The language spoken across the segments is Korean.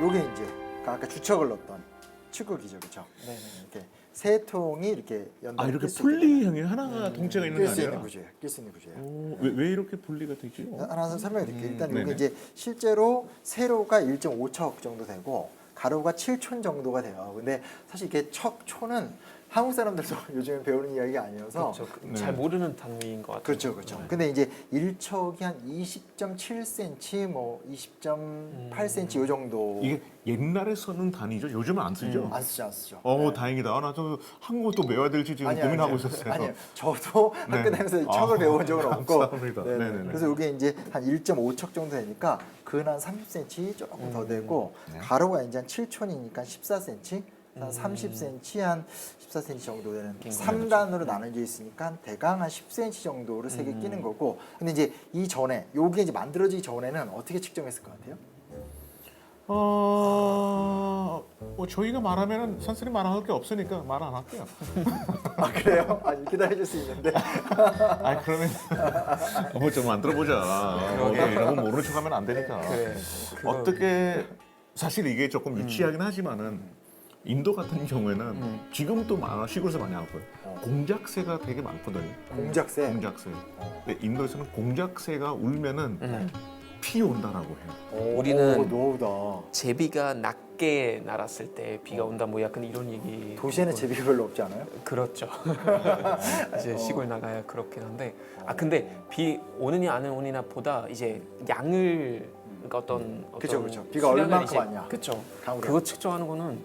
요게 이제 아까 주척을 넣었던 축구기죠, 그렇죠? 네네. 이렇게 세 통이 이렇게 연달아 아 이렇게 낄수 있게 되는 분리형이 하나가 동체가 있는 게 낄수 있는 아니라 구조예요. 낄수 있는 구조예요. 오, 왜, 왜 이렇게 분리가 되지? 하나 설명해 드릴게요. 음, 일단 네네. 이게 이제 실제로 세로가 1.5척 정도 되고 가로가 7촌 정도가 돼요. 근데 사실 이게 척 촌은 한국 사람들도 요즘에 배우는 이야기가 아니어서 그렇죠. 그- 네. 잘 모르는 단위인 것 같아요. 그렇죠, 그렇죠. 근데 이제 1척이 한 20.7cm, 뭐 20.8cm 요 정도 이게 옛날에 쓰는 단위죠. 요즘은 안 쓰죠. 안 쓰죠, 안 쓰죠. 어 네. 다행이다. 아, 나도 한국어 또 외워야 될지 지금 아니요, 고민하고 아니요. 있었어요. 아니요. 저도 네. 학교 다니면서 아, 척을 배워본 적은 없고. 감사합니다. 네네. 네네네. 그래서 이게 이제 한 1.5척 정도 되니까 근한 30cm 조금 더 되고 네. 가로가 이제 한 7촌이니까 14cm. 한 음. 30cm 한 14cm 정도 되는 긴 3단으로 나눠져 있으니까 한 대강 한 10cm 정도를 세개 음. 끼는 거고 근데 이제 이 전에 요게 이제 만들어지기 전에는 어떻게 측정했을 것 같아요? 어, 뭐 저희가 말하면은 선생님 말할 게 없으니까 말 안 할게요. 아 그래요? 아니 기다려줄 수 있는데 아 그러면 뭐좀 만들어 보자. 뭐 그러게. 이런 거 모르는 척하면 안 되니까. 그래. 그거- 어떻게 사실 이게 조금 유치하긴 하지만은 인도 같은 경우에는 음. 지금도 많아 시골에서 많이 하고요. 어. 공작새가 되게 많거든요. 공작새 공작새. 어. 근데 인도에서는 공작새가 울면은 음. 피 온다라고 해요. 오, 우리는 오, 제비가 낮게 날았을 때 비가 온다 뭐 약간 이런 얘기. 도시에는 제비가 별로 없지 않아요? 그렇죠. 이제 어. 시골 나가야 그렇긴 한데 아 근데 비 오느냐 안 오느냐 보다 이제 양을 그러니까 어떤 어떤 그쵸, 그쵸. 비가 이제- 왔냐. 그쵸. 강우량. 그거 측정하는 거는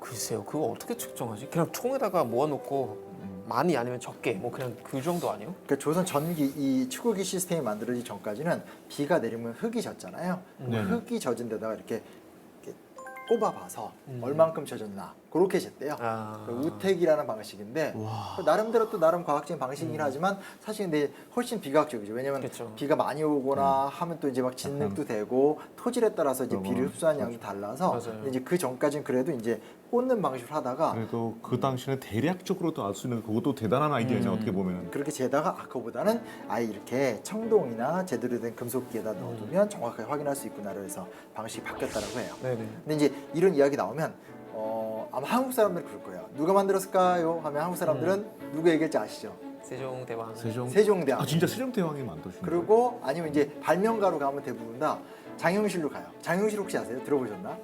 글쎄요. 그거 어떻게 측정하지? 그냥 총에다가 모아놓고 많이 아니면 적게 뭐 그냥 그 정도 아니요? 그러니까 조선 전기 이 축구기 시스템이 만들어지기 전까지는 비가 내리면 흙이 졌잖아요. 그 네네. 흙이 젖은 데다가 이렇게, 이렇게 꼽아봐서 음. 얼만큼 젖었나 그렇게 쟀대요. 아. 그 우택이라는 방식인데 와. 그 나름대로 또 나름 과학적인 방식이긴 하지만 사실 근데 훨씬 비과학적이죠. 왜냐면 그쵸. 비가 많이 오거나 하면 또 이제 막 진흙도 되고 토질에 따라서 이제 비를 흡수하는 양도 달라서 맞아요. 이제 그 전까지는 그래도 이제 꽂는 방식으로 하다가 그래도 그 당시는 대략적으로도 알 수 있는 그것도 대단한 아이디어죠 음. 어떻게 보면은. 그렇게 재다가 아까보다는 아예 이렇게 청동이나 제대로 된 금속기에다 넣어두면 정확하게 확인할 수 있구나로 해서 방식이 바뀌었다라고 해요. 네네. 근데 이제 이런 이야기 나오면 어, 아마 한국 사람들은 그럴 거예요. 누가 만들었을까요? 하면 한국 사람들은 누구 얘기할지 아시죠? 세종 대왕. 세종. 세종대왕. 아 진짜 세종대왕이 만드신. 거예요? 그리고 아니면 이제 발명가로 가면 대부분 다 장영실로 가요. 장영실 혹시 아세요? 들어보셨나?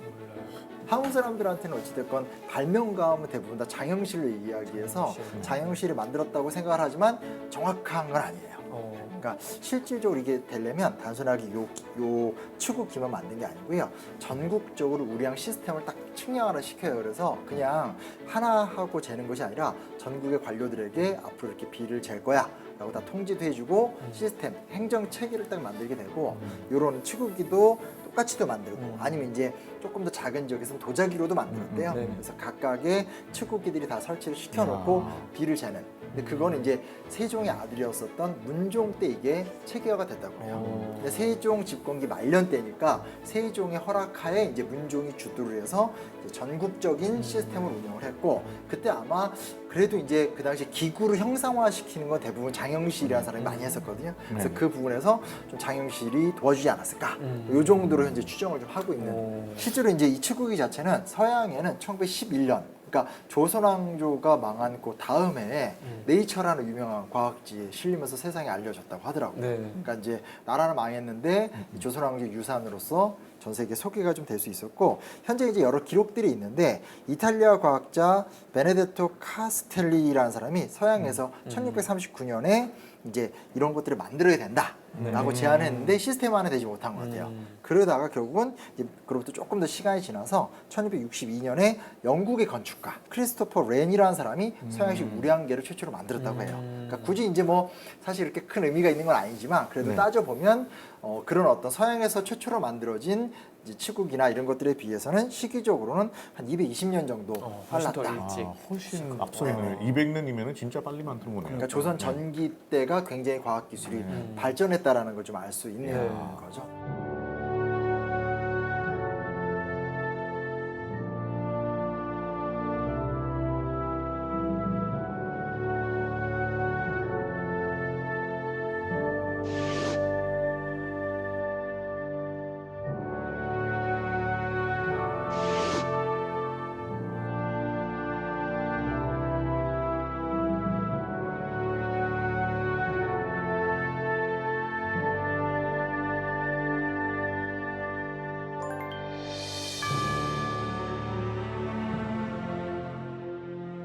한국 사람들한테는 어찌됐건 발명가 하면 대부분 다 장영실로 이야기해서 장영실. 장영실이 만들었다고 생각을 하지만 정확한 건 아니에요. 어. 그러니까 실질적으로 이게 되려면 단순하게 요, 요 추구기만 만든 게 아니고요. 전국적으로 우량 시스템을 딱 측량을 시켜요. 그래서 그냥 하나 하고 재는 것이 아니라 전국의 관료들에게 앞으로 이렇게 비를 잴 거야. 라고 다 통지도 해주고 음. 시스템, 행정 체계를 딱 만들게 되고 음. 요런 추구기도 똑같이도 만들고 음. 아니면 이제 조금 더 작은 지역에서는 도자기로도 만들었대요. 음, 음, 네. 그래서 각각의 추구기들이 다 설치를 시켜놓고 아. 비를 재는. 근데 그거는 이제 세종의 아들이었었던 문종 때 이게 체계화가 됐다고 해요. 어. 근데 세종 집권기 말년 때니까 세종의 허락하에 이제 문종이 주도를 해서 전국적인 음. 시스템을 운영을 했고 그때 아마 그래도 이제 그 당시 기구를 형상화시키는 건 대부분 장영실이라는 사람이 많이 했었거든요. 그래서 네. 그 부분에서 좀 장영실이 도와주지 않았을까. 음. 요 정도로 현재 추정을 좀 하고 있는. 어. 실제로 이제 이 축구기 자체는 서양에는 1911년 그러니까 조선왕조가 망한 그 다음 해에 음. 네이처라는 유명한 과학지에 실리면서 세상에 알려졌다고 하더라고요. 네. 그러니까 이제 나라는 망했는데 이 조선왕조 유산으로서 전 세계 소개가 좀 될 수 있었고 현재 이제 여러 기록들이 있는데 이탈리아 과학자 베네데토 카스텔리라는 사람이 서양에서 음. 1639년에 이제 이런 것들을 만들어야 된다라고 네. 제안했는데 시스템화는 되지 못한 것 같아요. 음. 그러다가 결국은 이제 그로부터 조금 더 시간이 지나서 1662년에 영국의 건축가 크리스토퍼 렌이라는 사람이 서양식 우량계를 최초로 만들었다고 해요. 음. 그러니까 굳이 이제 뭐 사실 이렇게 큰 의미가 있는 건 아니지만 그래도 네. 따져 보면 어, 그런 어떤 서양에서 최초로 만들어진 이제 치국이나 이런 것들에 비해서는 시기적으로는 한 220년 정도 어, 훨씬 더 빨랐다. 일찍. 아, 훨씬 앞서 어. 있네요. 200년이면 진짜 빨리 만드는 거네요. 그러니까 조선 전기 때가 굉장히 과학 기술이 음. 발전했다라는 걸 좀 알 수 있는 네. 거죠.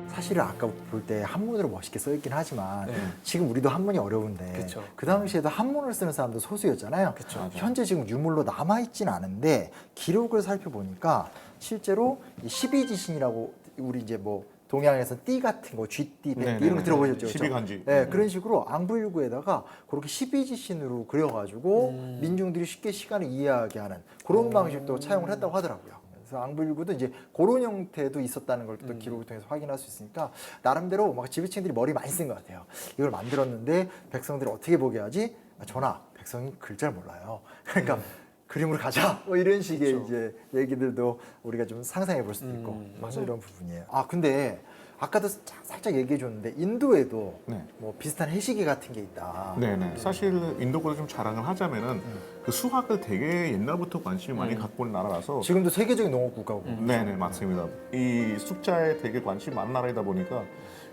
사실은 아까 볼 때 한문으로 멋있게 써 있긴 하지만 네. 지금 우리도 한문이 어려운데 그쵸. 그 당시에도 한문을 쓰는 사람도 소수였잖아요. 그쵸. 현재 지금 유물로 남아 있진 않은데 기록을 살펴보니까 실제로 이 12지신이라고 우리 이제 뭐 동양에서 띠 같은 거 쥐띠, 백띠 이런 거. 들어보셨죠? 그죠? 십이간지. 네, 그런 식으로 앙부일구에다가 그렇게 12지신으로 그려가지고 음. 민중들이 쉽게 시간을 이해하게 하는 그런 방식도 차용을 했다고 하더라고요. 그래서 앙부일구도 이제 그런 형태도 있었다는 걸또 음. 기록을 통해서 확인할 수 있으니까 나름대로 막 지배층들이 머리 많이 쓴 것 같아요. 이걸 만들었는데 백성들이 어떻게 보게 하지? 아, 전하, 백성이 글자를 몰라요. 그러니까 그림으로 가자. 뭐 이런 식의 음. 그쵸. 이제 얘기들도 우리가 좀 상상해 볼 수도 있고 음, 맞아 맞아요. 이런 부분이에요. 아 근데 아까도 사- 살짝 얘기해 줬는데 인도에도 네. 뭐 비슷한 해시계 같은 게 있다. 네네. 사실 인도보다 좀 자랑을 하자면은 음. 그 수학을 되게 옛날부터 관심이 많이 음. 갖고 있는 나라라서 지금도 세계적인 농업 국가고. 음. 네네 맞습니다. 이 숫자에 되게 관심이 많은 나라이다 보니까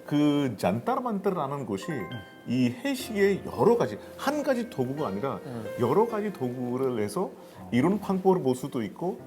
그 잔타르만트라는 곳이 이 해시의 여러 가지 한 가지 도구가 아니라 음. 여러 가지 도구를 내서 이런 방법을 볼 수도 있고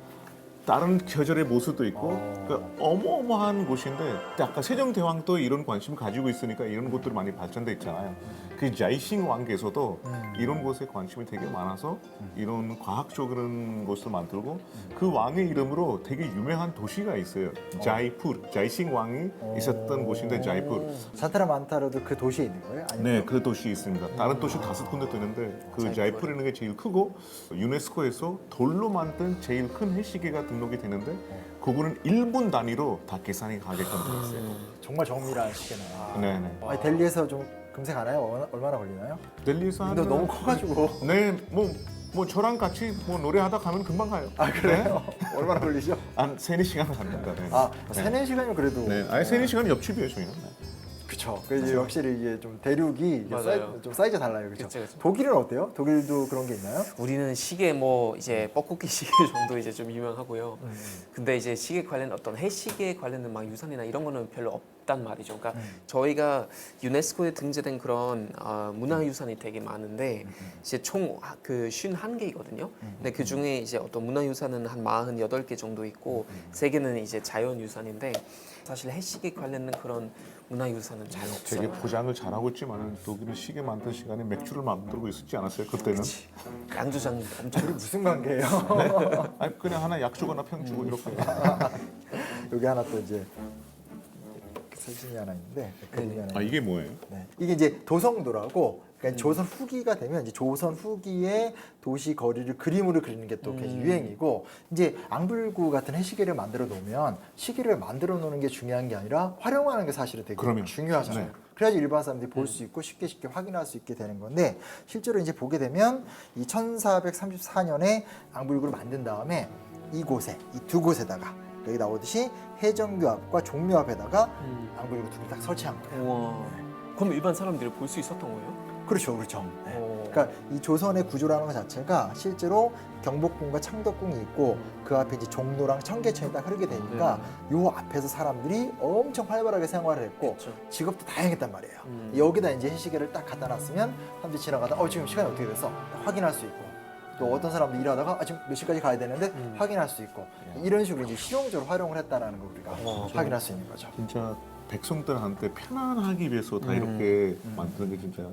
다른 계절의 모습도 있고 어. 그 어마어마한 곳인데 아까 세종대왕도 이런 관심 가지고 있으니까 이런 것들이 많이 발전돼 있잖아요. 그 자이싱 왕께서도 음. 이런 곳에 관심이 되게 많아서 이런 과학적인 곳을 만들고 그 왕의 이름으로 되게 유명한 도시가 있어요. 자이푸르, 자이싱 왕이 있었던 어. 곳인데 자이푸르. 산타라 만타라도 그 도시에 있는 거예요? 아니면 네, 그 도시 있습니다. 다른 도시 다섯 군데 되는데 그 자이푸르. 자이푸르는 게 제일 크고 유네스코에서 돌로 만든 제일 큰 해시계가 등록이 되는데 그거는 1분 단위로 다 계산이 가게끔 돼 있어요. 정말 정밀한 시계나. 네, 네. 아니, 델리에서 좀 금색하나요? 얼마- 얼마나 걸리나요? 델리에서 근데 하는 너무 커가지고. 네, 뭐, 뭐 저랑 같이 뭐 노래하다 가면 금방 가요. 아 그래요? 얼마나 걸리죠? 한 세네 시간 갑니다. 네. 아 네. 세네 시간이면 그래도. 네, 아니 세네 시간 옆집이에요 저희는. 네. 그렇죠. 그 이제 확실히 이게 좀 대륙이 이게 맞아요. 사이, 좀 사이즈 달라요, 그렇죠? 그쵸, 그쵸. 독일은 어때요? 독일도 그런 게 있나요? 우리는 시계 뭐 이제 뻐꾸기 시계 정도 이제 좀 유명하고요. 음. 근데 이제 시계 관련 어떤 해시계 관련된 막 유산이나 이런 거는 별로 없단 말이죠. 그러니까 음. 저희가 유네스코에 등재된 그런 어, 문화유산이 되게 많은데 음, 이제 총그 51개이거든요. 근데 그 중에 이제 어떤 문화유산은 한 48개 정도 있고 음, 세 개는 이제 자연유산인데 사실 해시계 관련된 그런 문화유산은 잘 되게 없어요. 포장을 잘하고 있지만 독일은 시계 만든 시간에 맥주를 만들고 있었지 않았어요 그때는? 양조장 둘이 무슨 관계예요? 아니 그냥 하나 약 주거나 평 주고 이렇게. 여기 하나 또 이제 사진이 하나 있는데 그림이 하나 아 이게 뭐예요? 네. 이게 이제 도성도라고 그러니까 조선 후기가 되면 이제 조선 후기의 도시 거리를 그림으로 그리는 게또 음. 유행이고 이제 앙불구 같은 해시계를 만들어 놓으면 시계를 만들어 놓는 게 중요한 게 아니라 활용하는 게 사실은 되게 그럼요. 중요하잖아요. 네. 그래야지 일반 사람들이 볼 수 있고 쉽게 쉽게 확인할 수 있게 되는 건데 실제로 이제 보게 되면 이 1434년에 앙불구를 만든 다음에 이곳에 이 두 곳에다가 여기 나오듯이 해정교 앞과 종묘 앞에다가 음. 앙불구 두개 딱 설치한 거예요. 우와. 그럼 일반 사람들이 볼 수 있었던 거예요? 그렇죠, 그렇죠. 네. 어. 그러니까 이 조선의 구조라는 것 자체가 실제로 경복궁과 창덕궁이 있고 그 앞에 이제 종로랑 청계천이 딱 흐르게 되니까 요 앞에서 사람들이 엄청 활발하게 생활을 했고 그렇죠. 직업도 다양했단 말이에요. 음. 여기다 이제 해시계를 딱 갖다 놨으면 사람들이 지나가다 어 지금 시간이 어떻게? 딱 확인할 수 있고 또 어떤 사람도 일하다가 아, 지금 몇 시까지 가야 되는데 음. 확인할 수 있고 이런 식으로 이제 실용적으로 활용을 했다는 걸 우리가 어, 확인할 수 있는 거죠. 진짜 백성들한테 편안하기 위해서 다 음. 이렇게 만드는 게 진짜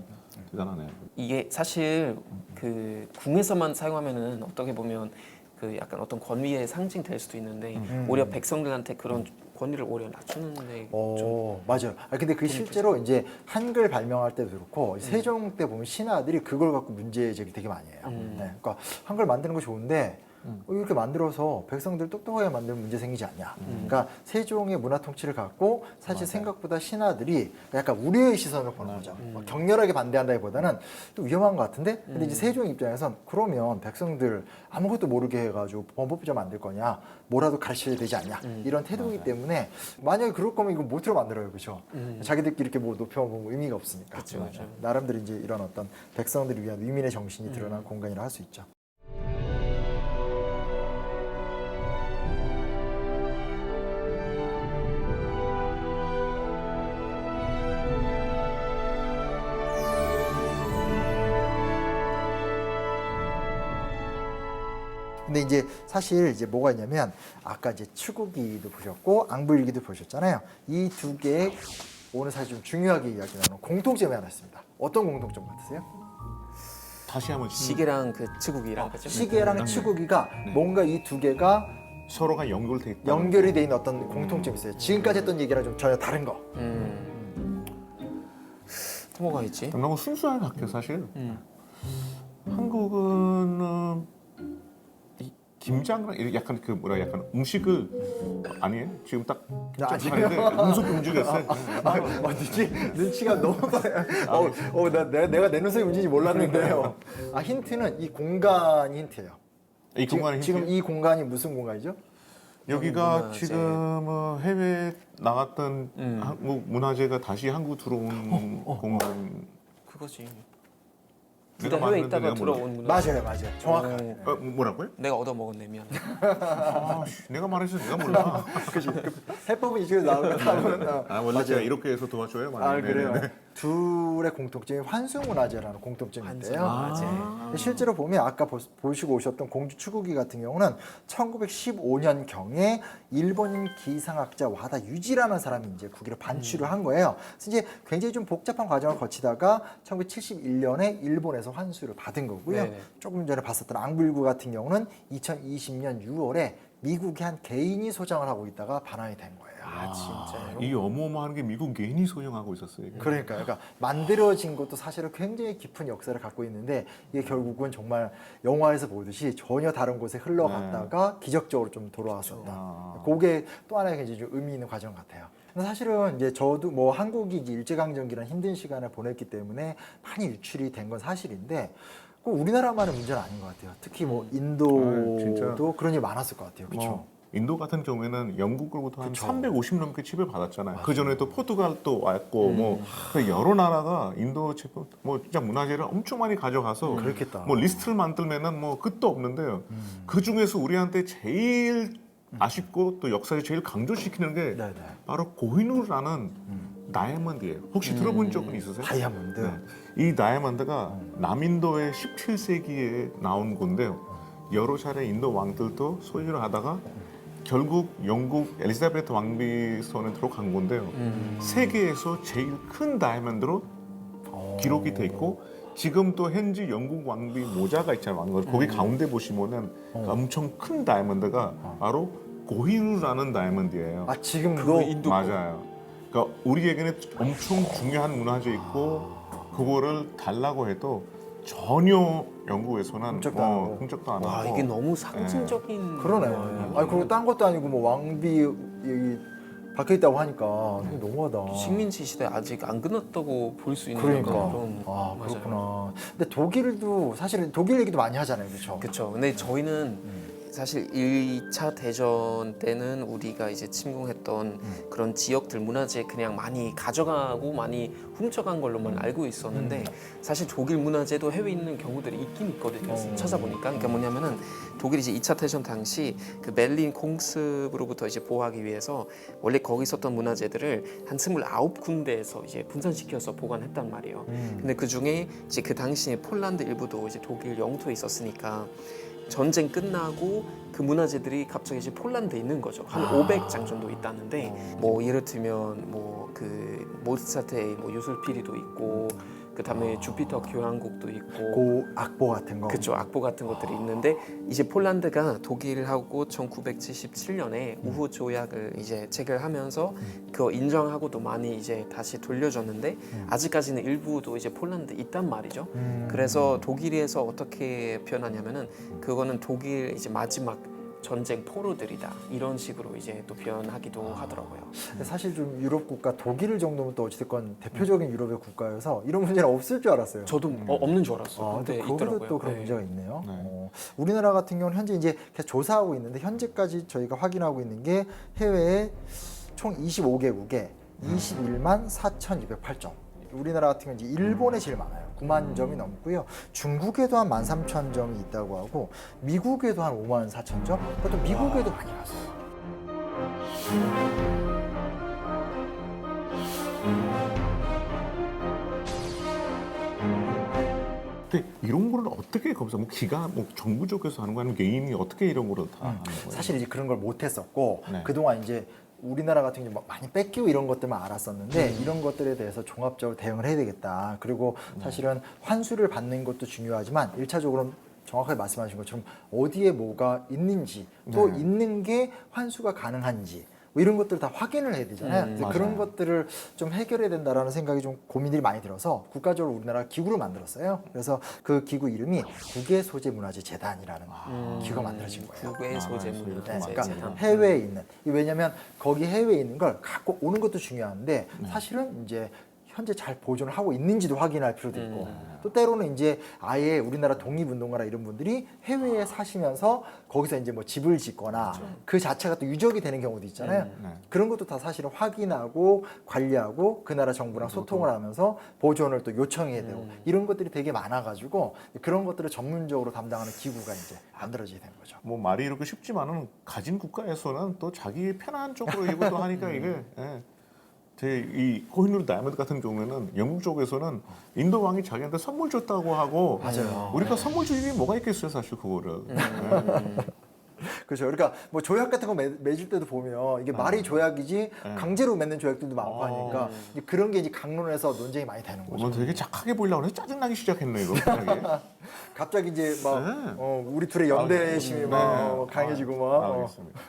대단하네요. 이게 사실 그 궁에서만 사용하면은 어떻게 보면 그 약간 어떤 권위의 상징 될 수도 있는데 음. 오히려 백성들한테 그런 권위를 오히려 낮추는데 좀 오, 맞아요. 아 근데 그 실제로 이제 한글 발명할 때도 그렇고 세종 때 보면 신하들이 그걸 갖고 문제 제기 되게 많이 해요. 음. 네, 그러니까 한글 만드는 거 좋은데 음. 어, 이렇게 만들어서 백성들 똑똑하게 만들면 문제 생기지 않냐. 음. 그러니까 세종의 문화 통치를 갖고 사실. 생각보다 신하들이 약간 우려의 시선을 보는 거죠. 막 격렬하게 반대한다기보다는 또 위험한 것 같은데 근데 이제 세종 입장에선 그러면 백성들 아무것도 모르게 해가지고 범법자 만들 거냐 뭐라도 가르쳐야 되지 않냐 음. 이런 태도이기 때문에 만약에 그럴 거면 이거 못으로 만들어요 그죠 음. 자기들끼리 이렇게 뭐 높여보면 의미가 없으니까 그쵸. 나름대로 이제 이런 어떤 백성들을 위한 위민의 음. 정신이 드러난 공간이라 할 수 있죠 근데 이제 사실 이제 뭐가 있냐면 아까 이제 추구기도 보셨고 앙부일기도 보셨잖아요. 이 두 개의 오늘 사실 좀 중요하게 이야기 나누는 공통점이 하나 있습니다. 어떤 공통점 같으세요? 다시 한번 시 시계랑 그 치국이랑 그죠? 시계랑 네. 추구기가 네. 뭔가 이 두 개가 서로가 연결돼 있다. 연결이 돼 있는 어떤 공통점이 있어요. 지금까지 했던 얘기랑 좀 전혀 다른 거. 음. 또 뭐가 있지? 너무 순수하게 할게요 사실. 음. 한국은 어, 이 김장이랑 이렇게 약간 그 뭐라 약간 음식을 아니에요? 지금 딱. 하는데 음식 움직였어요. 아, 어디지? 눈치가 너무 빨라요. 어, 어, 나, 내가, 내가 내 눈썹이 움직인지 몰랐는데요. 아, 힌트는 이 공간이 힌트예요. 이 공간이 지금? 이 공간이 무슨 공간이죠? 여기가 문화재. 지금 어, 해외 나갔던 음. 한국 문화재가 다시 한국 들어온 공간. 그거지. 내가 둘다 해외 맞는데 있다가 내가 몰라. 들어온 문화. 맞아요, 맞아요. 정확하네. 어, 뭐라고요? 내가 얻어먹었네 미안. 아, 씨, 내가 말해서 내가 몰라. 그치. 그 해법은 이쪽에서 나오는. 어, 아 원래 제가 이렇게 해서 도와줘요. 아, 많이. 그래요? 네네네. 둘의 공통점이 환승문화재라는 공통점이 있대요. 환승문화재. 근데 실제로 보면 아까 보, 보시고 오셨던 공주 추구기 같은 경우는 1915년 경에 일본인 기상학자 와다 유지라는 사람이 이제 구기를 반출을 한 거예요. 그래서 이제 굉장히 좀 복잡한 과정을 거치다가 1971년에 일본에서 환수를 받은 거고요. 네네. 조금 전에 봤었던 앙불구 같은 경우는 2020년 6월에 미국의 한 개인이 소장을 하고 있다가 반환이 된 거예요. 아 진짜요? 이 어마어마한 게 미국 개인이 소유하고 있었어요. 이게. 그러니까, 그러니까 만들어진 것도 사실은 굉장히 깊은 역사를 갖고 있는데 이게 결국은 정말 영화에서 보듯이 전혀 다른 곳에 흘러갔다가 기적적으로 좀 돌아왔었다. 아. 그게 또 하나의 굉장히 좀 의미 있는 과정 같아요. 근데 사실은 이제 저도 뭐 한국이 이제 일제강점기라는 힘든 시간을 보냈기 때문에 많이 유출이 된 건 사실인데 꼭 우리나라만의 문제는 아닌 것 같아요. 특히 뭐 아, 인도도 진짜. 그런 일이 많았을 것 같아요. 그렇죠? 뭐 인도 같은 경우에는 영국으로부터 한 그쵸. 350 넘게 칩을 받았잖아요. 그 전에 또 포르투갈도 왔고 음. 뭐 여러 나라가 인도 칩, 뭐 진짜 문화재를 엄청 많이 가져가서 음, 그렇겠다. 뭐 리스트를 만들면은 뭐 끝도 없는데요. 음. 그 중에서 우리한테 제일 아쉽고 또 역사에 제일 강조시키는 게 네네. 바로 고인우라는 음. 다이아몬드예요. 혹시 들어본 적은 있으세요? 다이아몬드. 네. 이 다이아몬드가 음. 남인도의 17세기에 나온 건데요. 여러 차례 인도 왕들도 소유를 하다가 결국 영국 엘리자베트 왕비 손에 들어간 건데요. 음. 세계에서 제일 큰 다이아몬드로 어. 기록이 돼 있고 지금 또 현지 영국 왕비 모자가 있잖아요. 왕 거기 가운데 보시면은 음. 어. 엄청 큰 다이아몬드가 바로 고히누라는 다이아몬드예요. 아 지금도 그거 인도 거. 맞아요. 그러니까 우리에게는 엄청 중요한 문화재 있고 그거를 달라고 해도 전혀 영국에서는 안뭐 하고. 훔쩍도 안와 하고 이게 너무 상징적인. 그러네. 거예요. 아니 그리고 딴 것도 아니고 뭐 왕비 여기 박혀 있다고 하니까 이게 너무하다. 식민지 시대 아직 안 끝났다고 볼 수 있는 그러니까. 그런 아 맞아요. 그렇구나. 근데 독일도 사실은 독일 얘기도 많이 하잖아요, 그렇죠? 그렇죠. 근데 저희는 음. 사실 1차 대전 때는 우리가 이제 침공했던 음. 그런 지역들 문화재 그냥 많이 가져가고 많이 훔쳐간 걸로만 음. 알고 있었는데 사실 독일 문화재도 해외에 있는 경우들이 있긴 있거든요. 어. 찾아보니까 그러니까 뭐냐면은 독일이 이제 2차 대전 당시 그 벨린 공습으로부터 이제 보호하기 위해서 원래 거기 있었던 문화재들을 한 29군데에서 이제 분산시켜서 보관했단 말이에요. 음. 근데 그 중에 이제 그 당시에 폴란드 일부도 이제 독일 영토에 있었으니까 전쟁 끝나고 그 문화재들이 갑자기 이제 폴란드에 있는 거죠. 한 아. 500장 정도 있다는데 어. 뭐 예를 들면 뭐 그 모차르트의 뭐 요술피리도 있고 그 다음에 주피터 교향곡도 있고 아. 고 악보 같은 거. 그쵸 악보 같은 것들이 있는데 이제 폴란드가 독일하고 1977년에 우후 조약을 이제 체결하면서 그거 인정하고도 많이 이제 다시 돌려줬는데 아직까지는 일부도 이제 폴란드 있단 말이죠. 음. 그래서 독일에서 어떻게 표현하냐면은 그거는 독일 이제 마지막 전쟁 포로들이다 이런 식으로 이제 또 표현하기도 하더라고요. 근데 사실 좀 유럽 국가 독일 정도면 또 어찌됐건 대표적인 유럽의 국가여서 이런 문제는 없을 줄 알았어요. 저도 어, 없는 줄 알았어. 아, 근데 근데 거기도 있더라고요. 또 그런 네. 문제가 있네요. 네. 어, 우리나라 같은 경우는 현재 이제 계속 조사하고 있는데 현재까지 저희가 확인하고 있는 게 해외에 총 25개국에 21만 4,208점. 우리나라 같은 경우는 이제 일본에 제일 많아요. 9만 점이 넘고요. 중국에도 한 13,000점이 있다고 하고 미국에도 한 5만 4천 점. 그것도 미국에도 많이 갔어요. 근데 이런 거는 어떻게 거기서 뭐 기가 뭐 정부 쪽에서 하는 거 아니면 개인이 어떻게 이런 거로 다 하는 거예요? 사실 이제 그런 걸 못했었고 네. 그동안 이제 우리나라 같은 경우 막 많이 뺏기고 이런 것들만 알았었는데 음. 이런 것들에 대해서 종합적으로 대응을 해야 되겠다. 그리고 네. 사실은 환수를 받는 것도 중요하지만 일차적으로는 정확하게 말씀하신 것처럼 어디에 뭐가 있는지 또 네. 있는 게 환수가 가능한지 뭐 이런 것들 다 확인을 해야 되잖아요. 음, 그런. 것들을 좀 해결해야 된다라는 생각이 좀 고민들이 많이 들어서 국가적으로 우리나라 기구를 만들었어요. 그래서 그 기구 이름이 국외 소재 문화재 재단이라는 음, 기구가 만들어진 거예요. 국외 아, 소재 네, 문화 네. 그러니까 음. 해외에 있는 왜냐하면 거기 해외에 있는 걸 갖고 오는 것도 중요한데 사실은 이제 현재 잘 보존을 하고 있는지도 확인할 필요도 있고 음. 또 때로는 이제 아예 우리나라 독립운동가나 이런 분들이 해외에 사시면서 거기서 이제 뭐 집을 짓거나 그 자체가 또 유적이 되는 경우도 있잖아요. 네. 그런 것도 다 사실은 확인하고 관리하고 그 나라 정부랑 소통을 하면서 보존을 또 요청해야 되고 음. 이런 것들이 되게 많아가지고 그런 것들을 전문적으로 담당하는 기구가 이제 만들어지게 된 거죠. 뭐 말이 이렇게 쉽지만은 가진 국가에서는 또 자기 편한 쪽으로 이것도 하니까 이게 예. 제 이 코히누르 다이아몬드 같은 경우에는 영국 쪽에서는 인도 왕이 자기한테 선물 줬다고 하고 맞아요. 우리가 선물 줄 일이 뭐가 있겠어요 사실 그거를 예. 그렇죠. 그러니까 뭐 조약 같은 거 맺, 맺을 때도 보면 이게 말이 조약이지 강제로 맺는 조약들도 많고 어. 하니까 이제 그런 게 이제 강론에서 논쟁이 많이 되는 거죠. 뭐 되게 착하게 보려고 해서 짜증나기 시작했네 이거 갑자기. 갑자기 이제 막 네. 어, 우리 둘의 연대심이 네. 막 어, 강해지고 막 아, 어. 알겠습니다.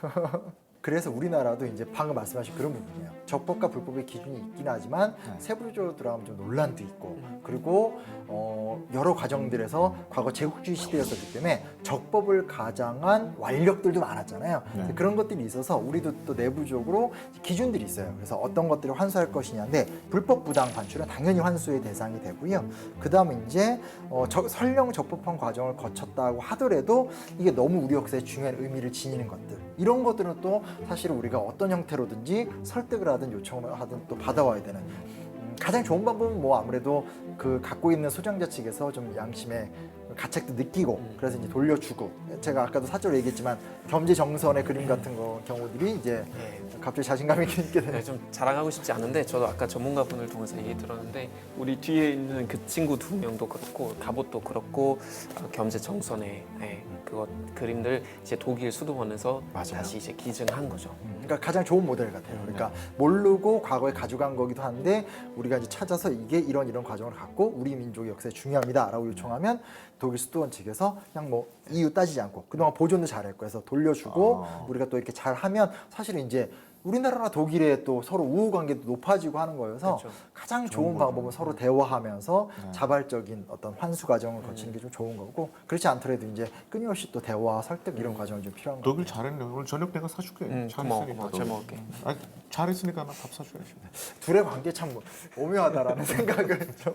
그래서 우리나라도 이제 방금 말씀하신 그런 부분이에요. 적법과 불법의 기준이 있긴 하지만 네. 세부적으로 들어가면 좀 논란도 있고 그리고 어, 여러 과정들에서 과거 제국주의 시대였었기 때문에 적법을 가장한 완력들도 많았잖아요. 네. 그런 것들이 있어서 우리도 또 내부적으로 기준들이 있어요. 그래서 어떤 것들을 환수할 것이냐인데 불법 부당 반출은 당연히 환수의 대상이 되고요. 그 다음에 이제 어, 저- 설령 적법한 과정을 거쳤다고 하더라도 이게 너무 우리 역사에 중요한 의미를 지니는 것들 이런 것들은 또 사실 우리가 어떤 형태로든지 설득을 하든 요청을 하든 또 받아와야 되는. 음, 가장 좋은 방법은 뭐 아무래도 그 갖고 있는 소장자 측에서 좀 양심의 가책도 느끼고 그래서 이제 돌려주고 제가 아까도 사적으로 얘기했지만 겸재 정선의 그림 같은 거 경우들이 이제 네. 갑자기 자신감이 있게 되는 네, 좀 자랑하고 싶지 않은데 저도 아까 전문가분을 통해서 얘기 들었는데 우리 뒤에 있는 그 친구 두 명도 그렇고 갑옷도 그렇고 어, 겸재 정선의 네, 그것 그림들 이제 독일 수도원에서 맞아요. 다시 이제 기증한 거죠. 그러니까 가장 좋은 모델 같아요. 그러니까 모르고 과거에 가져간 거기도 한데 우리가 이제 찾아서 이게 이런 이런 과정을 갖고 우리 민족의 역사에 중요합니다라고 요청하면 독일 수도원 측에서 그냥 뭐 이유 따지지 않고 그동안 보존도 잘했고 해서 돌려주고 아. 우리가 또 이렇게 잘하면 사실은 이제 우리나라나 독일의 또 서로 우호 관계도 높아지고 하는 거여서 그렇죠. 가장 좋은 방법은 서로 대화하면서 네. 자발적인 어떤 환수 과정을 거치는 게 좀 좋은 거고 그렇지 않더라도 이제 끊임없이 또 대화 설득 이런 과정이 좀 필요한 거죠. 독일 잘했네. 오늘 저녁 내가 사줄게. 음, 잘했으니까. 잘 먹을게. 아, 잘했으니까 나 밥 사줘야지. 둘의 관계 참 오묘하다라는 생각을 좀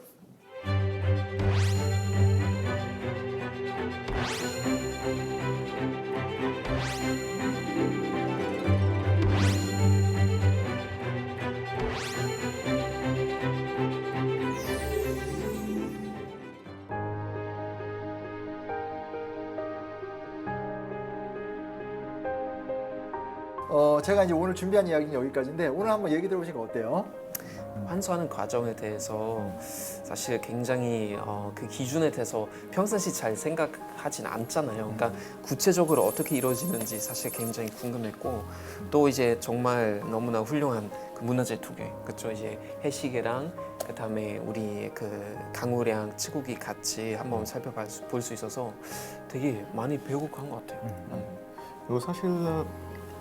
제가 이제 오늘 준비한 이야기는 여기까지인데 오늘 한번 얘기 들어보시니까 어때요? 환수하는 과정에 대해서 사실 굉장히 어, 그 기준에 대해서 평상시 잘 생각하진 않잖아요. 그러니까 구체적으로 어떻게 이루어지는지 사실 굉장히 궁금했고 또 이제 정말 너무나 훌륭한 그 문화재 두 개, 그쵸 이제 해시계랑 그 다음에 우리 그 강우량 치국이 같이 한번 살펴볼 수, 있어서 되게 많이 배우고 간 것 같아요. 음. 그리고 사실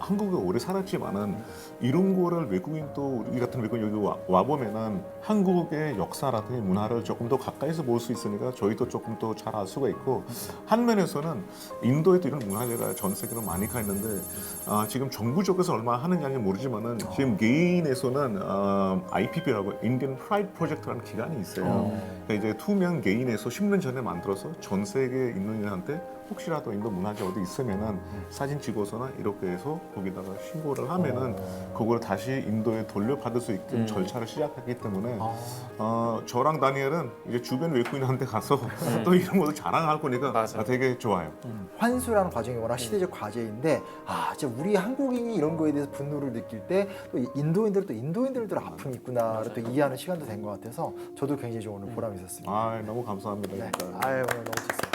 한국에 오래 살았지만은 이런 거를 외국인 또 우리 같은 외국인 여기 와, 와 보면은 한국의 역사라든지 문화를 조금 더 가까이서 볼 수 있으니까 저희도 조금 더 잘 알 수가 있고 한 면에서는 인도에도 이런 문화재가 전 세계로 많이 가 있는데 아, 지금 정부 쪽에서 얼마 하느냐는 모르지만은 지금 개인에서는 어, IPP라고 Indian Pride Project라는 기관이 있어요. 그러니까 이제 투명 개인에서 10년 전에 만들어서 전 세계 인도인한테 혹시라도 인도 문화재 어디 있으면은 사진 찍어서나 이렇게 해서 거기다가 신고를 하면은 그걸 다시 인도에 돌려받을 수 있게 음. 절차를 시작하기 때문에 아. 어, 저랑 다니엘은 이제 주변 외국인한테 가서 또 이런 것도 자랑할 거니까 맞아. 아, 되게 좋아요. 환수라는 과정이 워낙 시대적 과제인데 아 진짜 우리 한국인이 이런 거에 대해서 분노를 느낄 때 또 인도인들 또 인도인들도 아픔이 있구나를 또 이해하는 시간도 된 것 같아서 저도 굉장히 좀 오늘 보람 감이 있었습니다. 아 예, 너무 감사합니다. 네. 아유 너무 좋습니다.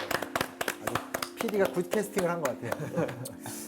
아주 PD가 굿 캐스팅을 한 것 같아요.